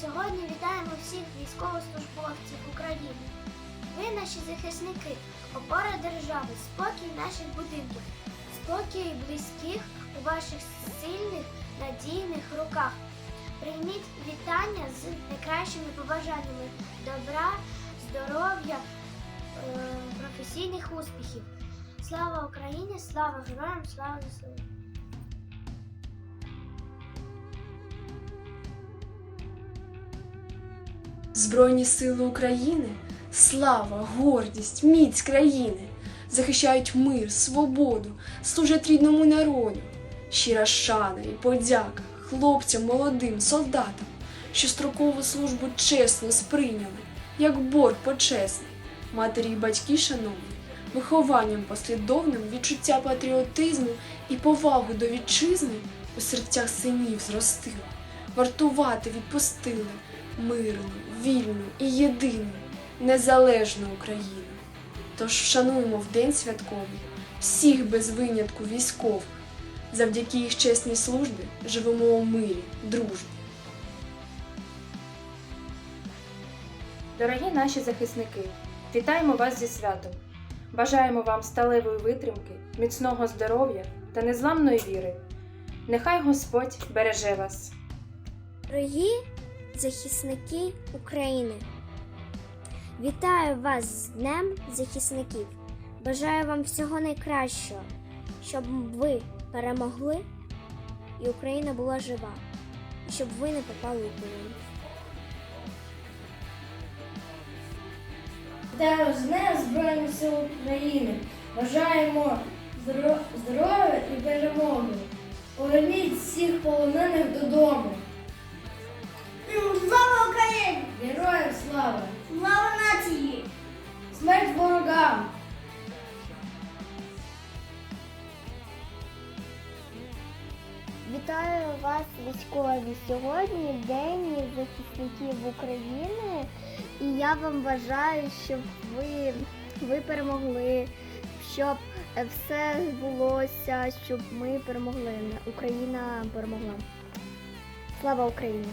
Сьогодні вітаємо всіх військовослужбовців України. Ви наші захисники, опора держави, спокій наших будинків, спокій близьких у ваших сильних, надійних руках. Прийміть вітання з найкращими побажаннями добра, здоров'я, е, професійних успіхів. Слава Україні, слава героям, слава ЗСУ! Збройні сили України, слава, гордість, міць країни захищають мир, свободу, служать рідному народу. Щира шана і подяка хлопцям молодим, солдатам, що строкову службу чесно сприйняли, як борг почесний. Матері й батьки шановні, вихованням послідовним відчуття патріотизму і повагу до вітчизни у серцях синів зростили, вартувати відпустили мирну, вільну і єдину, незалежну Україну. Тож вшануємо в день святковий всіх без винятку військових. Завдяки їх чесній службі живемо у мирі, дружбі. Дорогі наші захисники, вітаємо вас зі святом. Бажаємо вам сталевої витримки, міцного здоров'я та незламної віри. Нехай Господь береже вас. Дорогі захисники України, вітаю вас з Днем захисників. Бажаю вам всього найкращого, щоб ви перемогли і Україна була жива, і щоб ви не попали у полон. Вітаю з Днем Збройних сил України. Бажаємо здоров'я і перемоги. Поверніть всіх полонених додому. Вітаю вас, військові! Сьогодні День захисників України, і я вам бажаю, щоб ви, ви перемогли, щоб все збулося, щоб ми перемогли. Україна перемогла. Слава Україні!